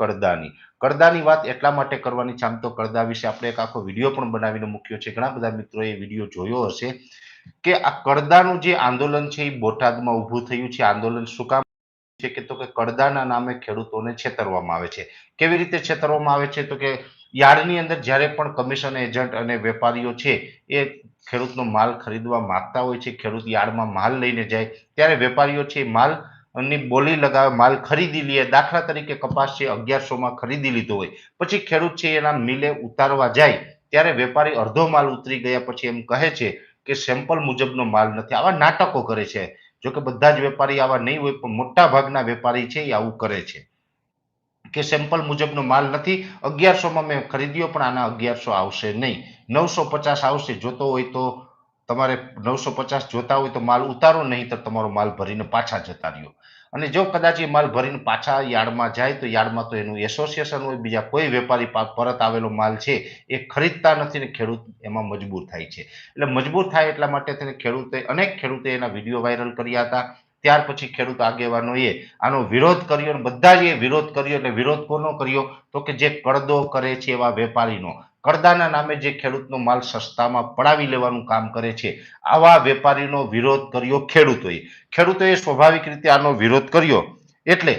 કડદાની કડદાની વાત એટલા માટે કરવાની છે, આમ તો કડદા વિશે આપણે એક આખો વીડિયો પણ બનાવીને મૂક્યો છે. ઘણા બધા મિત્રોએ એ વીડિયો જોયો હશે કે આ કડદાનું જે આંદોલન છે એ બોટાદમાં ઊભું થયું છે. આંદોલન શું કામ છે કે તો કે કડદાના નામે ખેડૂતોને છેતરવામાં આવે છે. કેવી રીતે છેતરવામાં આવે છે? તો કે યાર્ડની અંદર જ્યારે પણ કમિશન એજન્ટ અને વેપારીઓ છે એ ખેડૂતનો માલ ખરીદવા માંગતા હોય છે, ખેડૂત યાર્ડમાં માલ લઈને જાય, ત્યારે વેપારીઓ છે માલ ની બોલી લગાવે, માલ ખરીદી લે, દાખલા તરીકે કપાસ છે અગિયારસોમાં ખરીદી લીધો હોય. પછી ખેડૂત છે એના મિલે ઉતારવા જાય, ત્યારે વેપારી અડધો માલ ઉતરી ગયા પછી એમ કહે છે કે સેમ્પલ મુજબનો માલ નથી. આવા નાટકો કરે છે. જો કે બધા જ વેપારી આવા નહીં હોય, પણ મોટા ભાગના વેપારી છે એ આવું કરે છે. કે સેમ્પલ મુજબનો માલ નથી. અગિયારસોમાં મેં ખરીદ્યો, પણ આના અગિયારસો આવશે નહીં. નવસો પચાસ આવશે. જોતો હોય તો તમારે નવસો પચાસ જોતા હોય તો માલ ઉતારો, નહીં તો તમારો માલ ભરીને પાછા જતા રહ્યો. અને જો કદાચ એ માલ ભરીને પાછા યાર્ડમાં જાય, તો યાર્ડમાં તો એનું એસોસિએશન હોય, બીજા કોઈ વેપારી પરત આવેલો માલ છે, એ ખરીદતા નથી ને ખેડૂત એમાં મજબૂર થાય છે. એટલે મજબૂર થાય એટલા માટે થઈને ખેડૂતે, અનેક ખેડૂતે એના વીડિયો વાયરલ કર્યા હતા. ત્યાર પછી ખેડૂત આગેવાનોએ આનો વિરોધ કર્યો અને બધા જ એ વિરોધ કર્યો, એટલે વિરોધ કોનો કર્યો? તો કે જે કડદો કરે છે એવા વેપારીનો. કડદાના નામે જે ખેડૂતનો માલ સસ્તામાં પડાવી લેવાનું કામ કરે છે, આવા વેપારીનો વિરોધ કર્યો ખેડૂતોએ. ખેડૂતોએ સ્વાભાવિક રીતે આનો વિરોધ કર્યો. એટલે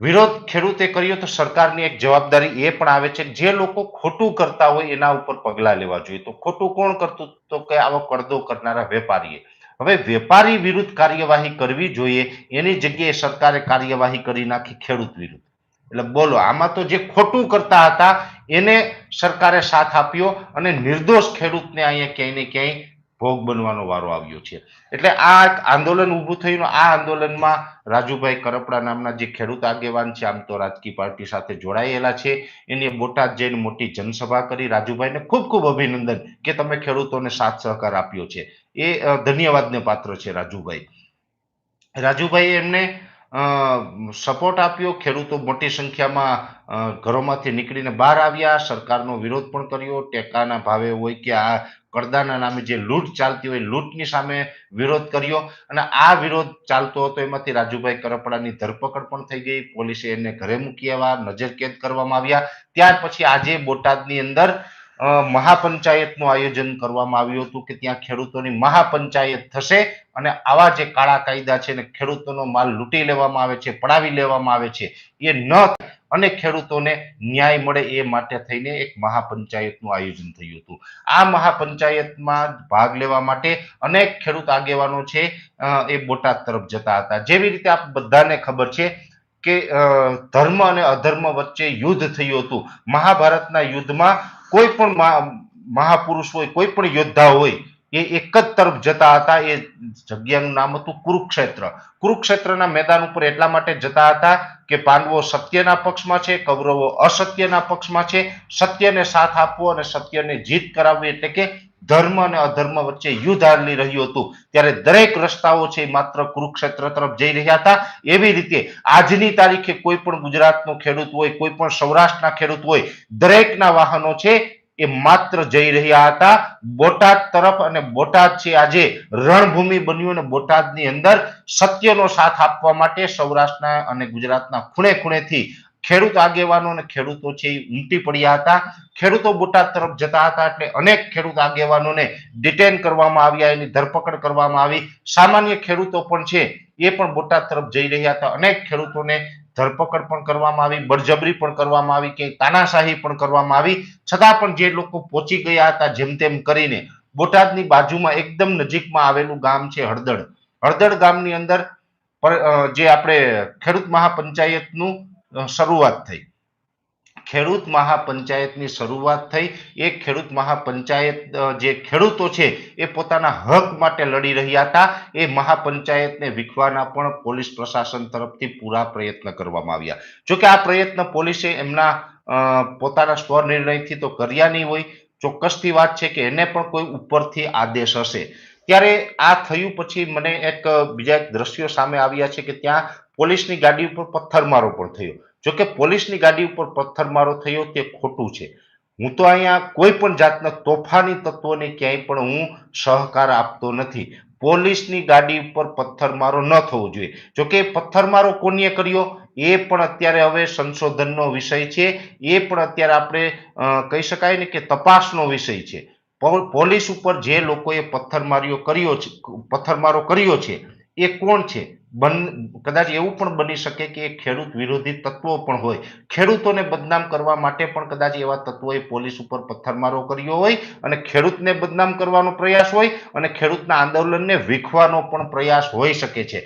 વિરોધ ખેડૂતે કર્યો તો સરકારની એક જવાબદારી એ પણ આવે છે જે લોકો ખોટું કરતા હોય એના ઉપર પગલાં લેવા જોઈએ. તો ખોટું કોણ કરતું? તો કે આવો કરદો કરનારા વેપારીએ. હવે વેપારી વિરુદ્ધ કાર્યવાહી કરવી જોઈએ, એની જગ્યાએ સરકારે કાર્યવાહી કરી નાખી ખેડૂત વિરુદ્ધ. એટલે બોલો, આમાં તો જે ખોટું કરતા હતા એને સરકારે સાથ આપ્યો અને નિર્દોષ ખેડૂતને અહીંયા ક્યાંય ને ક્યાંય ભોગ બનવાનો વારો આવ્યો છે. એટલે આ આંદોલન ઊભું થયું આ આંદોલનમાં રાજુભાઈ કરપડા નામના જે ખેડૂત આગેવાન છે, આમ તો રાજકીય પાર્ટી સાથે જોડાયેલા છે, એને બોટાદ જઈને મોટી જનસભા કરી રાજુભાઈને ખૂબ ખૂબ અભિનંદન કે તમે ખેડૂતોને સાથ સહકાર આપ્યો છે. એ ધન્યવાદને પાત્ર છે રાજુભાઈ. રાજુભાઈ એમને સપોર્ટ આપ્યો. ખેડૂતો મોટી સંખ્યામાં ઘરોમાંથી નીકળીને બહાર આવ્યા. સરકારનો વિરોધ પણ કર્યો. ટેકાના ભાવે હોય કે આ કડદાના નામે જે લૂંટ ચાલતી હોય, લૂંટની સામે વિરોધ કર્યો. અને આ વિરોધ ચાલતો હતો, એમાંથી રાજુભાઈ કરપડાની ધરપકડ પણ થઈ ગઈ. પોલીસે એને ઘરે મૂકી આવ્યા. નજરકેદ કરવામાં આવ્યા. ત્યાર પછી આજે બોટાદની અંદર મહાપંચાયતનું આયોજન કરવામાં આવ્યું હતું કે ત્યાં ખેડૂતોની મહાપંચાયત થશે અને આવા જે કાળા કાયદા છે ને ખેડૂતોનો માલ લૂંટી લેવામાં આવે છે, પડાવી લેવામાં આવે છે, એ ન અને ખેડૂતોને ન્યાય મળે એ માટે થઈને એક મહાપંચાયતનું આયોજન થયું હતું. આ મહાપંચાયતમાં ભાગ લેવા માટે અનેક ખેડૂત આગેવાનો છે એ બોટાદ તરફ જતા હતા. જેવી રીતે આપ બધાને ખબર છે કે ધર્મ અને અધર્મ વચ્ચે યુદ્ધ થયું હતું. મહાભારતના યુદ્ધમાં કોઈ પણ મહાપુરુષ હોય, કોઈ પણ યોદ્ધા હોય, એ એક જ તરફ જતા હતા. એ જગ્યાનું નામ હતું કુરુક્ષેત્ર. કુરુક્ષેત્રના મેદાન ઉપર એટલા માટે જતા હતા કે પાંડવો સત્યના પક્ષમાં છે, કૌરવો અસત્યના પક્ષમાં છે. સત્યને સાથ આપવો અને સત્યને જીત કરાવવી એટલે કે ધર્મ અને અધર્મ વચ્ચે યુદ્ધ હાલી રહ્યું હતું. ત્યારે દરેક રસ્તાઓ છે માત્ર કુરુક્ષેત્ર તરફ જઈ રહ્યા હતા. એવી રીતે આજની તારીખે કોઈ પણ ગુજરાતનો ખેડૂત હોય, કોઈ પણ સૌરાષ્ટ્રના ખેડૂત હોય, દરેકના વાહનો છે એ માત્ર જઈ રહ્યા હતા. બોટાદ તરફ અને બોટાદ છે આજે રણભૂમિ બન્યું અને બોટાદની અંદર સત્યનો સાથ આપવા માટે સૌરાષ્ટ્રના અને ગુજરાતના ખૂણે ખૂણેથી ખેડૂત આગેવાનો અને ખેડૂતો છે એ ઉમટી પડ્યા હતા. ખેડૂતો બોટાદ તરફ જતા હતા એટલે અનેક ખેડૂત આગેવાનોને ડિટેન કરવામાં આવ્યા, એની ધરપકડ કરવામાં આવી. સામાન્ય ખેડૂતો પણ છે એ પણ બોટાદ તરફ જઈ રહ્યા હતા. અનેક ખેડૂતોને ધરપકડ પણ કરવામાં આવી, બળજબરી પણ કરવામાં આવી, કે તાનાશાહી પણ કરવામાં આવી. છતાં પણ જે લોકો પહોંચી ગયા હતા જેમ તેમ કરીને બોટાદની બાજુમાં એકદમ નજીકમાં આવેલું ગામ છે હળદડ હળદડ ગામની અંદર જે આપણે ખેડૂત મહાપંચાયતનું શરૂઆત થઈ. ખેડૂત મહાપંચાયતની શરૂઆત થઈ. એ ખેડૂત મહાપંચાયત જે ખેડૂતો છે, એ પોતાના હક માટે લડી રહ્યા હતા. એ મહાપંચાયતને વિખવાના પણ પોલીસ પ્રશાસન તરફથી પૂરા પ્રયત્ન કરવામાં આવ્યા. જોકે આ પ્રયત્ન પોલીસે એમના પોતાના સ્વનિર્ણયથી તો કર્યા નહીં હોય. ચોક્કસથી વાત છે કે એને પણ કોઈ ઉપરથી આદેશ હશે. ત્યારે આ થયું પછી મને એક, બીજા એક દ્રશ્યો સામે આવ્યા છે કે ત્યાં પોલીસની ગાડી ઉપર પથ્થરમારો પણ થયો. જોકે પોલીસની ગાડી ઉપર પથ્થરમારો થયો તે ખોટું છે. હું તો અહીંયા કોઈ પણ જાતના તોફાની તત્વોને ક્યાંય પણ હું સહકાર આપતો નથી. પોલીસની ગાડી ઉપર પથ્થરમારો ન થવો જોઈએ. જોકે પથ્થરમારો કોનીએ કર્યો? એ પણ અત્યારે હવે સંશોધનનો વિષય છે. એ પણ અત્યારે આપણે કહી શકાય ને કે તપાસનો વિષય છે. પોલીસ ઉપર જે લોકોએ પથ્થરમારીઓ કર્યો છે, પથ્થરમારો કર્યો છે, એ કોણ છે? બન, કદાચ એવું પણ બની શકે કે ખેડૂત વિરોધી તત્વો પણ હોય. ખેડૂતોને બદનામ કરવા માટે પણ કદાચ એવા તત્વોએ પોલીસ ઉપર પથ્થરમારો કર્યો હોય અને ખેડૂતને બદનામ કરવાનો પ્રયાસ હોય અને ખેડૂતના આંદોલનને વીખવાનો પણ પ્રયાસ હોઈ શકે છે.